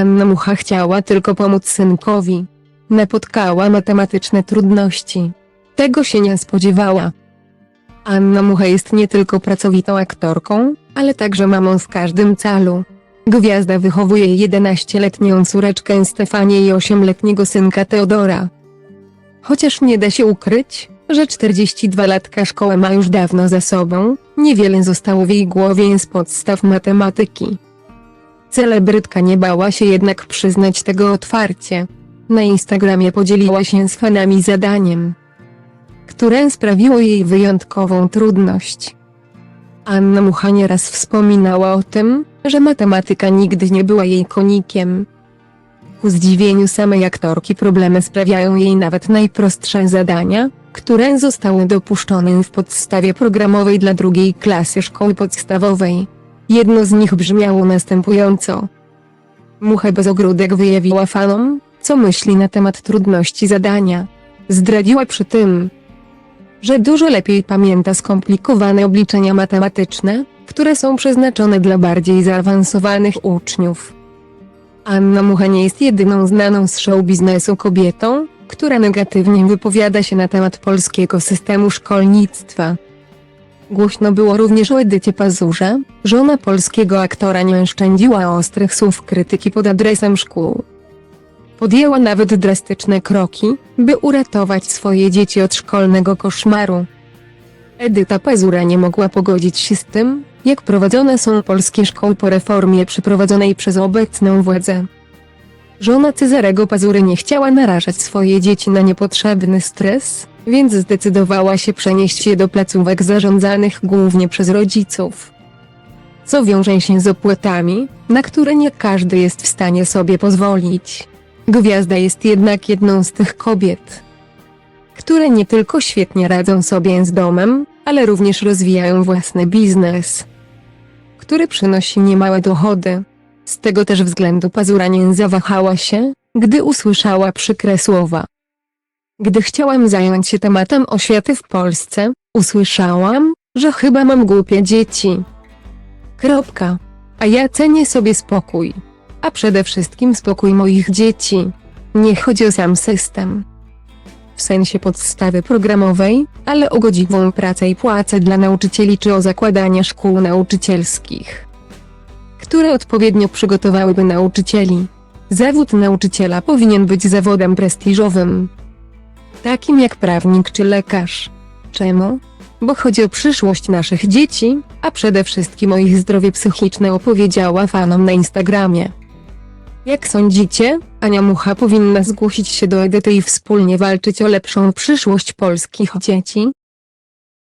Anna Mucha chciała tylko pomóc synkowi. Napotkała matematyczne trudności. Tego się nie spodziewała. Anna Mucha jest nie tylko pracowitą aktorką, ale także mamą w każdym calu. Gwiazda wychowuje 11-letnią córeczkę Stefanię i 8-letniego synka Teodora. Chociaż nie da się ukryć, że 42-latka szkołę ma już dawno za sobą, niewiele zostało w jej głowie z podstaw matematyki. Celebrytka nie bała się jednak przyznać tego otwarcie. Na Instagramie podzieliła się z fanami zadaniem, które sprawiło jej wyjątkową trudność. Anna Mucha nieraz wspominała o tym, że matematyka nigdy nie była jej konikiem. Ku zdziwieniu samej aktorki problemy sprawiają jej nawet najprostsze zadania, które zostały dopuszczone w podstawie programowej dla drugiej klasy szkoły podstawowej. Jedno z nich brzmiało następująco. Mucha bez ogródek wyjawiła fanom, co myśli na temat trudności zadania. Zdradziła przy tym, że dużo lepiej pamięta skomplikowane obliczenia matematyczne, które są przeznaczone dla bardziej zaawansowanych uczniów. Anna Mucha nie jest jedyną znaną z show biznesu kobietą, która negatywnie wypowiada się na temat polskiego systemu szkolnictwa. Głośno było również o Edycie Pazurze, żona polskiego aktora nie oszczędziła ostrych słów krytyki pod adresem szkół. Podjęła nawet drastyczne kroki, by uratować swoje dzieci od szkolnego koszmaru. Edyta Pazura nie mogła pogodzić się z tym, jak prowadzone są polskie szkoły po reformie przeprowadzonej przez obecną władzę. Żona Cezarego Pazury nie chciała narażać swoje dzieci na niepotrzebny stres, więc zdecydowała się przenieść je do placówek zarządzanych głównie przez rodziców. Co wiąże się z opłatami, na które nie każdy jest w stanie sobie pozwolić. Gwiazda jest jednak jedną z tych kobiet, które nie tylko świetnie radzą sobie z domem, ale również rozwijają własny biznes, który przynosi niemałe dochody. Z tego też względu Pazura nie zawahała się, gdy usłyszała przykre słowa. Gdy chciałam zająć się tematem oświaty w Polsce, usłyszałam, że chyba mam głupie dzieci. Kropka. A ja cenię sobie spokój. A przede wszystkim spokój moich dzieci. Nie chodzi o sam system. W sensie podstawy programowej, ale o godziwą pracę i płacę dla nauczycieli czy o zakładanie szkół nauczycielskich, które odpowiednio przygotowałyby nauczycieli. Zawód nauczyciela powinien być zawodem prestiżowym, takim jak prawnik czy lekarz. Czemu? Bo chodzi o przyszłość naszych dzieci, a przede wszystkim o ich zdrowie psychiczne opowiedziała fanom na Instagramie. Jak sądzicie, Ania Mucha powinna zgłosić się do Edyty i wspólnie walczyć o lepszą przyszłość polskich dzieci?